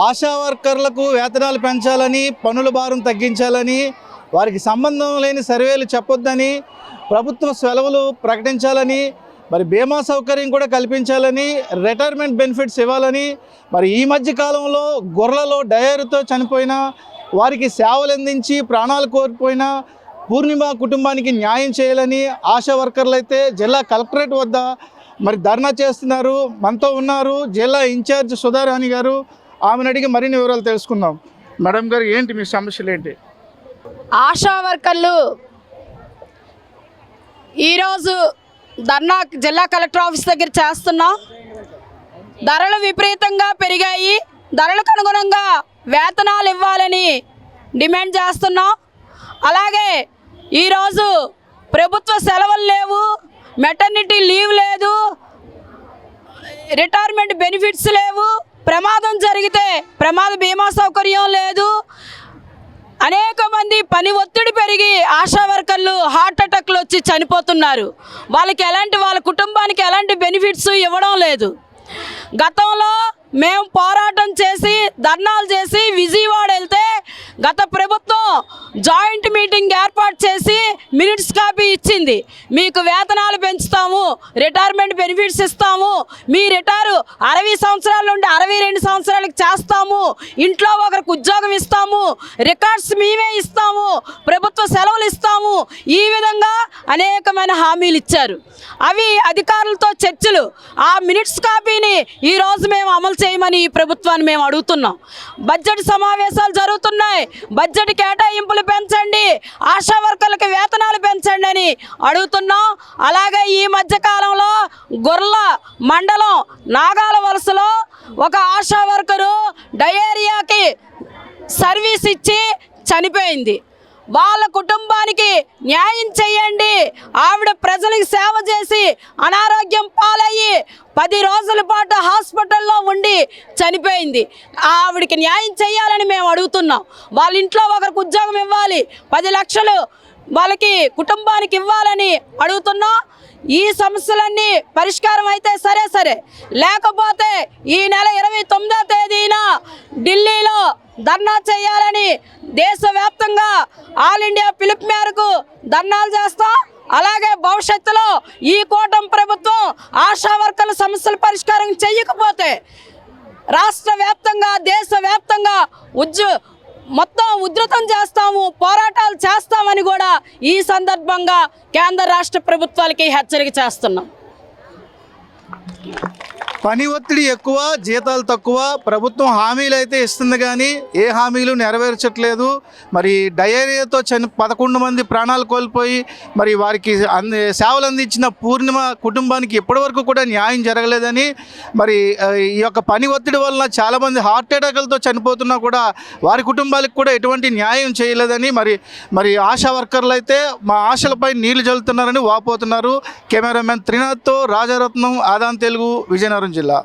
ఆశా వర్కర్లకు వేతనాలు పెంచాలని పనుల భారం తగ్గించాలని వారికి సంబంధం లేని సర్వేలు చెప్పొద్దని ప్రభుత్వ సెలవులు ప్రకటించాలని మరి బీమా సౌకర్యం కూడా కల్పించాలని రిటైర్మెంట్ బెనిఫిట్స్ ఇవ్వాలని మరి ఈ మధ్య కాలంలో గొర్రెలలో డయేరుతో చనిపోయిన వారికి సేవలు అందించి ప్రాణాలు కోల్పోయిన పూర్ణిమ కుటుంబానికి న్యాయం చేయాలని ఆశా వర్కర్లు అయితే జిల్లా కలెక్టరేట్ వద్ద మరి ధర్నా చేస్తున్నారు. మనతో ఉన్నారు జిల్లా ఇన్ఛార్జ్ సుధారాణి గారు. ఆమెను అడిగి మరిన్ని వివరాలు తెలుసుకుందాం. మేడం గారు ఏంటి మీ సమస్యలు ఏంటి? ఆశా వర్కర్లు ఈరోజు ధర్నా జిల్లా కలెక్టర్ ఆఫీస్ దగ్గర చేస్తున్నాం. ధరలు విపరీతంగా పెరిగాయి. ధరలకు అనుగుణంగా వేతనాలు ఇవ్వాలని డిమాండ్ చేస్తున్నాం. అలాగే ఈరోజు ప్రభుత్వ సెలవులు లేవు. మెటర్నిటీ లీవ్ లేదు. రిటైర్మెంట్ బెనిఫిట్స్ లేవు. ప్రమాదం జరిగితే ప్రమాద బీమా సౌకర్యం లేదు. అనేక మంది పని ఒత్తిడి పెరిగి ఆశా వర్కర్లు హార్ట్ అటాక్లు వచ్చి చనిపోతున్నారు. వాళ్ళకి ఎలాంటి వాళ్ళ కుటుంబానికి ఎలాంటి బెనిఫిట్స్ ఇవ్వడం లేదు. గతంలో మేము పోరాటం చేసి ధర్నాలు చేసి విజయవాడ వెళ్తే గత ప్రభుత్వం జాయింట్ మీటింగ్ ఏర్పాటు చేసి మినిట్స్ కాపీ ఇచ్చింది. మీకు వేతనాలు పెంచుతాము రిటైర్మెంట్ బెనిఫిట్స్ ఇస్తాము. మీ రిటైరు అరవై సంవత్సరాల నుండి అరవై రెండు సంవత్సరాలకు చేస్తాము. ఇంట్లో ఒకరికి ఉద్యోగం ఇస్తాము. రికార్డ్స్ మేమే ఇస్తాము. ప్రభుత్వ సెలవులు ఇస్తాము. ఈ విధంగా అనేకమైన హామీలు ఇచ్చారు. అవి అధికారులతో చర్చలు. ఆ మినిట్స్ కాపీని ఈరోజు మేము అమలు చేయమని ఈ ప్రభుత్వాన్ని మేము అడుగుతున్నాం. బడ్జెట్ సమావేశాలు జరుగుతున్నాయి. బడ్జెట్ కేటాయింపులు పెంచండి ఆశా వర్కర్లకు వేతనాలు పెంచండి అని అడుగుతున్నాం. అలాగే ఈ మధ్య కాలంలో గొర్ల మండలం నాగాల వలసలో ఒక ఆశా వర్కరు డయేరియాకి సర్వీస్ ఇచ్చి చనిపోయింది. వాళ్ళ కుటుంబానికి న్యాయం చేయండి. ఆవిడ ప్రజలకు సేవ చేసి అనారోగ్యం పాలయ్యి పది రోజుల పాటు హాస్పిటల్లో ఉండి చనిపోయింది. ఆవిడకి న్యాయం చేయాలని మేము అడుగుతున్నాం. వాళ్ళ ఇంట్లో ఒకరికి ఉద్యోగం ఇవ్వాలి. పది లక్షలు వాళ్ళకి కుటుంబానికి ఇవ్వాలని అడుగుతున్నాం. ఈ సమస్యలన్నీ పరిష్కారం అయితే సరే సరే. లేకపోతే ఈ నెల ఇరవై తొమ్మిదో తేదీన ఢిల్లీలో ధర్నా చేయాలని దేశవ్యాప్తంగా ఆల్ ఇండియా పిలుపు మేరకు ధర్నాలు చేస్తాం అలాగే భవిష్యత్తులో ఈ కూటమి ప్రభుత్వం ఆశా వర్కర్ల సమస్యల పరిష్కారం చేయకపోతే రాష్ట్ర వ్యాప్తంగా దేశవ్యాప్తంగా ఉద్యో మొత్తం ఉధృతం చేస్తాము పోరాటాలు చేస్తామని కూడా ఈ సందర్భంగా కేంద్ర రాష్ట్ర ప్రభుత్వాలకి హెచ్చరిక చేస్తున్నాం. పని ఒత్తిడి ఎక్కువ జీతాలు తక్కువ ప్రభుత్వం హామీలు అయితే ఇస్తుంది కానీ ఏ హామీలు నెరవేర్చట్లేదు. మరి డయేరియాతో చని పదకొండు మంది ప్రాణాలు కోల్పోయి మరి వారికి అంది సేవలు అందించిన పూర్ణిమ కుటుంబానికి ఇప్పటివరకు కూడా న్యాయం జరగలేదని మరి ఈ యొక్క పని ఒత్తిడి వలన చాలామంది హార్ట్ అటాక్లతో చనిపోతున్నా కూడా వారి కుటుంబాలకు కూడా ఎటువంటి న్యాయం చేయలేదని మరి మరి ఆశా వర్కర్లు అయితే మా ఆశలపై నీళ్ళు జల్లుతున్నారని వాపోతున్నారు. కెమెరామెన్ త్రినాథ్తో రాజారత్నం ఆదాన్ తెలుగు విజయనగరం జిల్లా